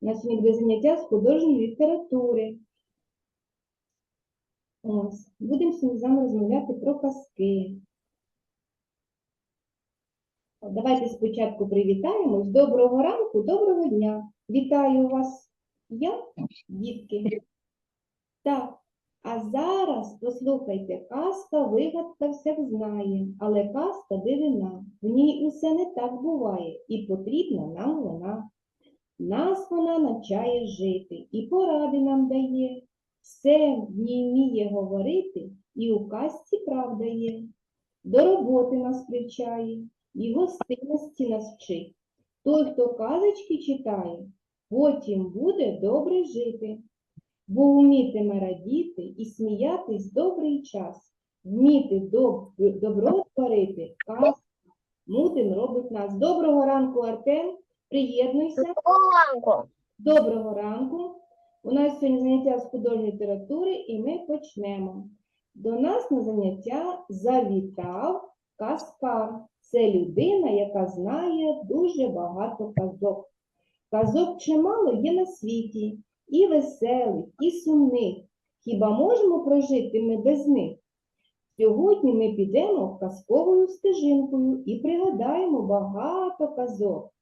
У нас сьогодні буде заняття з художньої літератури. Ось. Будемо з вами розмовляти про казки. Давайте спочатку привітаємось. Доброго ранку, доброго дня. Вітаю вас. Я, дітки. Так, а зараз послухайте, казка вигадка всяк знає, але казка дивина. В ній усе не так буває, і потрібна нам вона. Нас вона навчає жити і поради нам дає. Все в ній вміє говорити, і у казці правда є. До роботи нас привчає, і гостинності нас вчить. Той, хто казочки читає, потім буде добре жити, бо вмітиме радіти і сміятись добрий час, вміти доб- добро творити, казка мудрим робить нас. Доброго ранку, Артем, приєднуйся. Доброго ранку. У нас сьогодні заняття з художньої літератури, і ми почнемо. До нас на заняття завітав Каскар. Це людина, яка знає дуже багато казок. Казок чимало є на світі, і веселих, і сумних. Хіба можемо прожити ми без них? Сьогодні ми підемо казковою стежинкою і пригадаємо багато казок.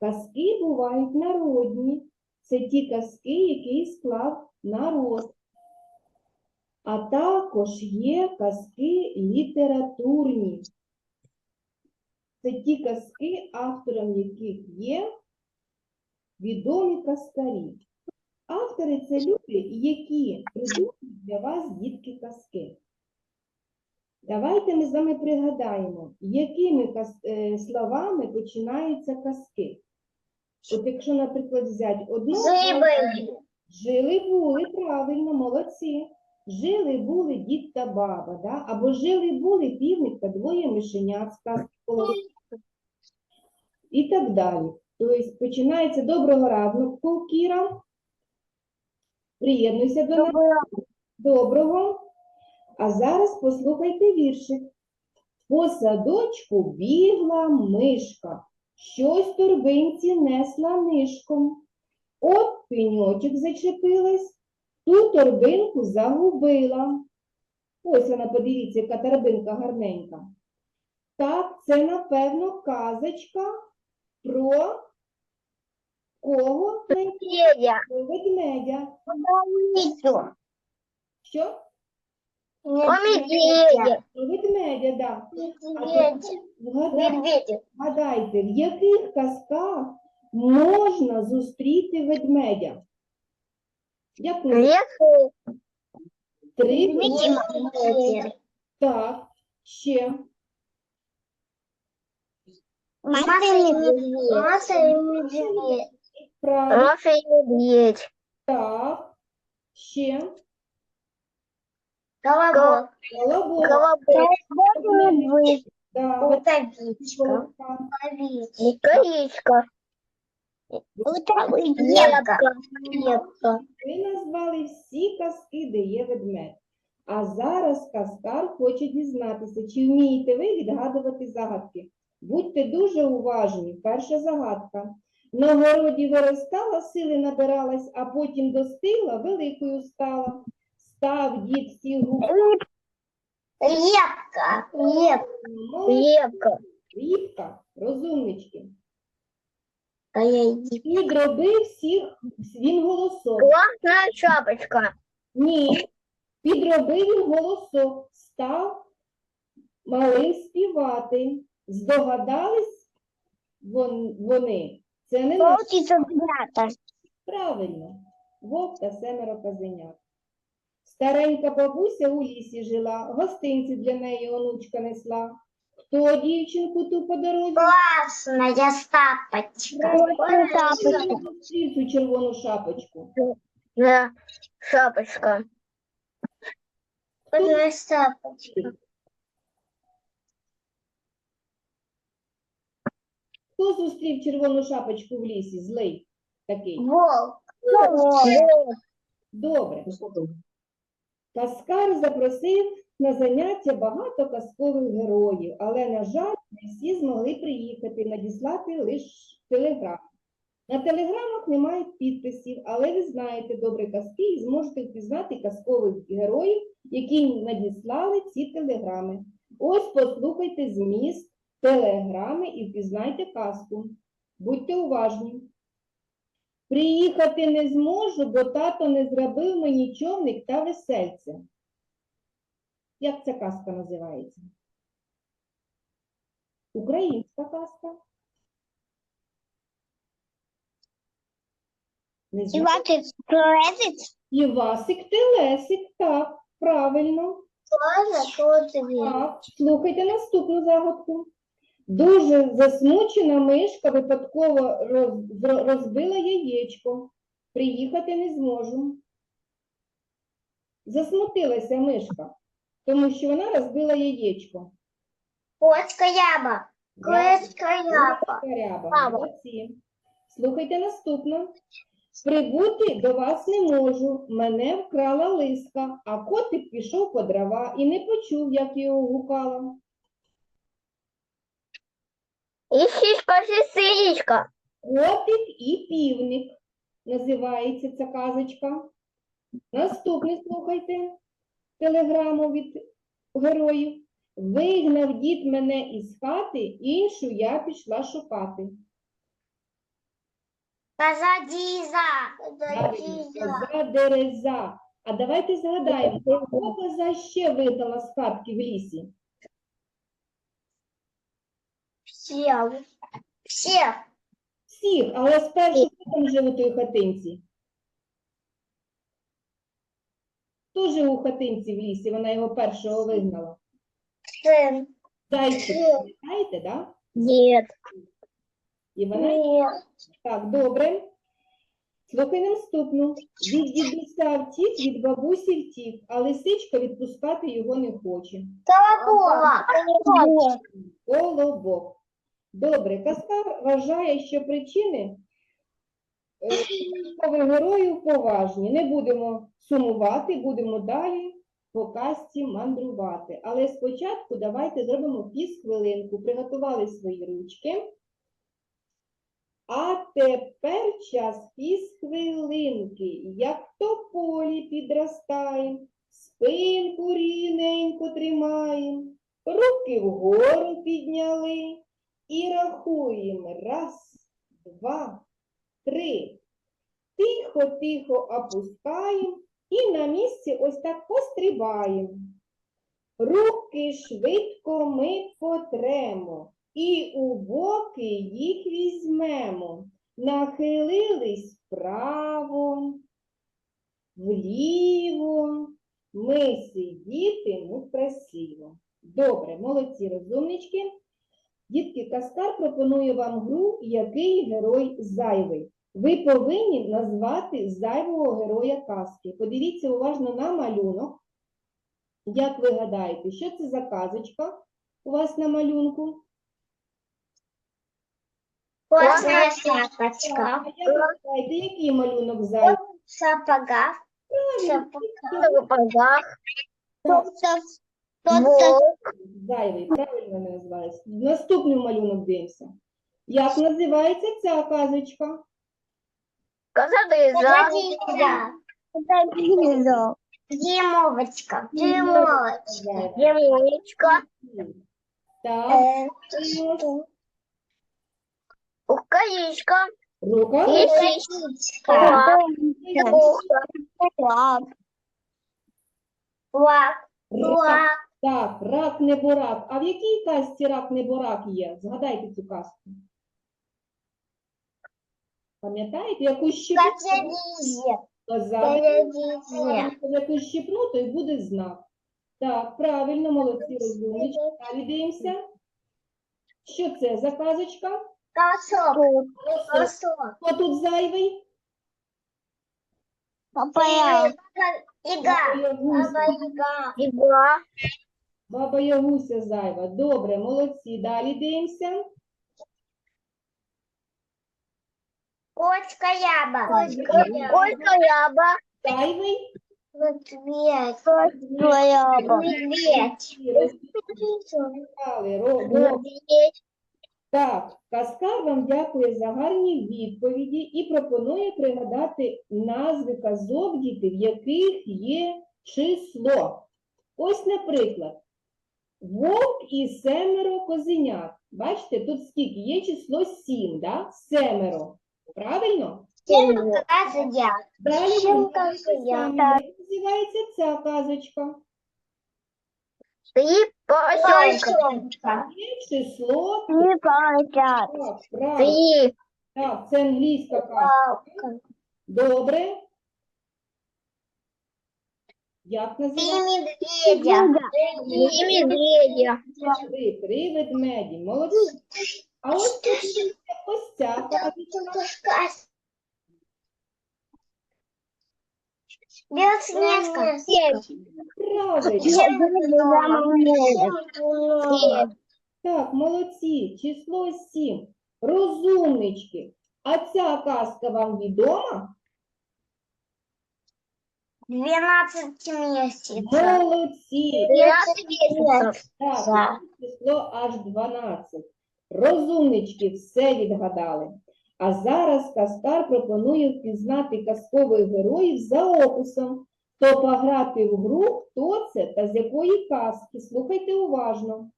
Казки бувають народні. Це ті казки, які склав народ. А також є казки літературні. Це ті казки, автором яких є відомі казкарі. Автори це люди, які придумують для вас дітки казки. Давайте ми з вами пригадаємо, якими е, словами починаються казки. От якщо, наприклад, взяти одну Зиби. Жили були, правильно, молодці. Жили були дід та баба, да? або жили були півник та двоє мишенят, сказки і так далі. Тобто починається доброго ранку, Кіра. Приєднуйся до нас. Доброго. А зараз послухайте віршик. По садочку бігла мишка, щось торбинці несла нишком. От пеньочок зачепилась, ту торбинку загубила. Ось вона, подивіться, яка торбинка гарненька. Так, це, напевно, казочка про кого? Федя. Про ведмедя. Що? Медведя. Ведмедя, так. Медведя. Вгадай- Вгадайте, в яких казках можна зустріти ведмедя? Лев. три? Медведя. Так, ще. Маша и медведь. Маша и медведь. Правильно, Маша и медведь. так. Ще. Колобок. Колобок. Колобок. Кепка. Ви назвали всі казки, де є ведмедь. А зараз Каскар хоче дізнатися, чи вмієте ви відгадувати загадки. Будьте дуже уважні. Перша загадка. На городі виростала, сили набиралась, а потім достигла, великою стала. Став дід губ. Лепка. Лепка. Рібка, розумнички. А я иди. Підробив всіх він голосок. Классная шапочка. Ні. Підробив він голосок, став малим співати. Здогадались вон- вони? Це не наш ребята. правильно. Вовк та семеро козенят. Старенька бабуся у лісі жила, гостинці для неї онучка несла. Хто дівчинку ту по дорозі? Классная шапочка. Зустрів цю червону шапочку. Да, шапочка. Хто зустрів червону шапочку в лісі? Злий такий. Волк. Добре. Каскар запросив на заняття багато казкових героїв, але, на жаль, не всі змогли приїхати, надіслати лише телеграф. На телеграмах немає підписів, але ви знаєте добре казки і зможете впізнати казкових героїв, які надіслали ці телеграми. Ось послухайте зміст телеграми і впізнайте казку. Будьте уважні. Приїхати не зможу, бо тато не зробив мені човник та весельце. Як ця казка називається? Українська казка. Івати Кредит. Івасик Телесик, так, правильно. Так, слухайте наступну загадку. Дуже засмучена мишка випадково розбила яєчко. Приїхати не зможу. Засмутилася мишка, тому що вона розбила яєчко. Котська яба. Котська яба. Ряба. Молодці. Слухайте наступно. Прибути до вас не можу, мене вкрала лиска, а котик пішов по дрова і не почув, як його гукала. І сішка, сисичка. Котик і півник називається ця казочка. Наступне слухайте телеграму від героїв. Вигнав дід мене із хати, іншу я пішла шукати. Коза Діза. Коза дереза. А давайте згадаємо, кого коза ще вигнала з хатки в лісі? Всі. Всі. Всіх, але спершу хто там жив у той хатинці? Хто жив у хатинці в лісі? Вона його першого вигнала. Син. Зайчик, пам'ятаєте, да? Дід. І вона так, добре. Слухай наступну. Від дідуся втік, від бабусі втік, а лисичка відпускати його не хоче. Колобок. Колобок. Добре, казка вважає, що причини е, героїв поважні. Не будемо сумувати, будемо далі по казці мандрувати. Але спочатку давайте зробимо хвилинку. Приготували свої ручки. А тепер час хвилинки. Як то полі підростає, спинку рівненько тримаємо. Руки вгору підняли і рахуємо. Раз, два, три. Тихо-тихо опускаємо і на місці ось так пострибаємо. Руки швидко ми потремо і у боки їх візьмемо. Нахилились вправо, вліво. Ми сидітимемо красиво. Добре, молодці розумнички. Дітки, Каскар пропонує вам гру «Який герой зайвий?». Ви повинні назвати зайвого героя казки. Подивіться уважно на малюнок. Як ви гадаєте, що це за казочка у вас на малюнку? Так, шапочка. а як ви гадаєте, який малюнок зайвий? Сапога. Правильно, Сапога. Так, Волк. Зайвий, правильно вони називаються. Наступний малюнок дивимося. Як називається ця казочка? Коза Диза. Димовочка. Димовочка. Зайвий. Димовочка. Так, Укаишка. рука. Лисичка. Лак. Рак. Так, рак неборак. А в якій казці рак неборак є? Згадайте цю казку. Пам'ятаєте, яку щепну? Коза Коза. Яку щепну, то й буде знак. Так, правильно, молодці розумнички. Далі дивимося. Що це за казочка? Косок. Косок. Хто тут зайвий? Папая. Ига. Баба Ягуся. Баба Ягуся зайва. Добре, молодці. Далі дивимося. Кочка яба. Кочка яба. Зайвий. Медведь. Кочка яба. Медведь. Ро- Медведь. Так, Каскар вам дякує за гарні відповіді і пропонує пригадати назви казок діти, в яких є число. Ось, наприклад, вовк і семеро козенят. Бачите, тут скільки? Є число сім, да? семеро. Правильно? Далі Сім ви знаєте козенят. як називається ця казочка. Три поросенка. Є число. Три поросят. Так, правильно. Три Так, це англійська казка. Добре. Як називається? медведя. Три медведя. Три, три ведмеді. Молодці. А ось тут ось ця казочка. Правильно. Так, молодці. Число сім. Розумнички. А ця казка вам відома? Двенадцать месяцев. Молодці. Двенадцать месяцев. Так, число аж 12. Розумнички все відгадали. А зараз Каскар пропонує впізнати казкових героїв за описом. То пограти в гру, хто це та з якої казки. Слухайте уважно.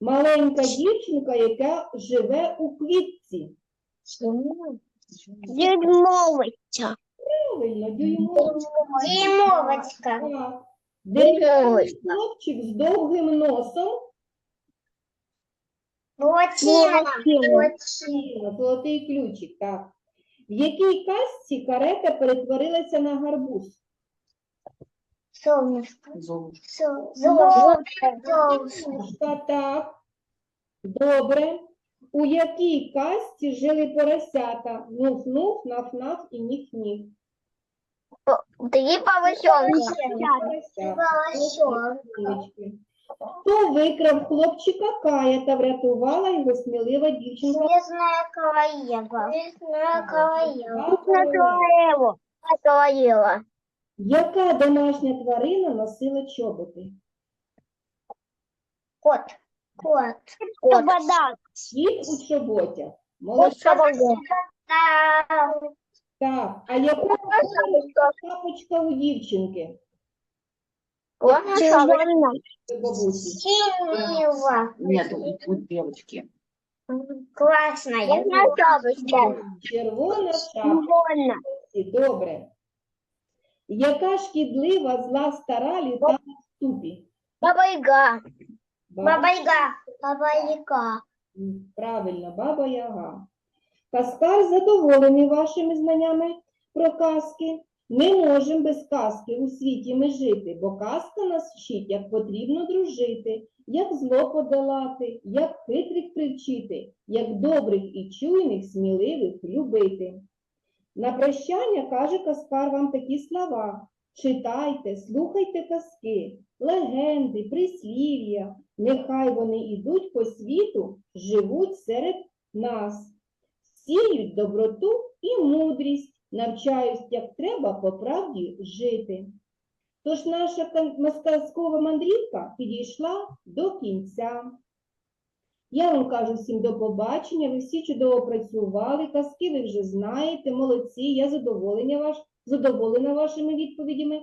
Маленька дівчинка, яка живе у квітці. Дюймовочка. Правильно, дюймовочка. Дюймовочка. Так. Дерев'яний Дюймовочка. хлопчик з довгим носом. Плотина. Золотий ключик, так. В якій казці карета перетворилася на гарбуз? Солнышко. Золушка. Солнышко. Та так. Добре. У якій казці жили поросята? Нуф-нуф, наф-наф і ніф-ніф. Три поросенка. Хто викрав хлопчика Кая та врятувала його смілива дівчинка? Снежная королева. Снежная королева. королева. Яка домашня тварина носила чоботи? Кот. Кот. Кот. Кіт у чоботях. Молодці. Так, а яка шапочка у дівчинки? Це бабусі. Синего. Нет, у, у девочки. Классная. Червона шапка. Добре. Яка шкідлива зла стара літає в ступі? Баба-яга. Ба- Баба-яга. Баба-яга. Правильно, баба Яга. Каскар задоволений вашими знаннями про казки. Не можемо без казки у світі ми жити, бо казка нас вчить, як потрібно дружити, як зло подолати, як хитрих привчити, як добрих і чуйних, сміливих любити. На прощання каже Каскар вам такі слова. Читайте, слухайте казки, легенди, прислів'я, Нехай вони ідуть по світу, живуть серед нас, сіють доброту і мудрість, навчають, як треба по правді жити. Тож наша кан- мандрівка підійшла до кінця. Я вам кажу всім до побачення, ви всі чудово працювали, казки ви вже знаєте, молодці, я задоволення ваш, задоволена вашими відповідями.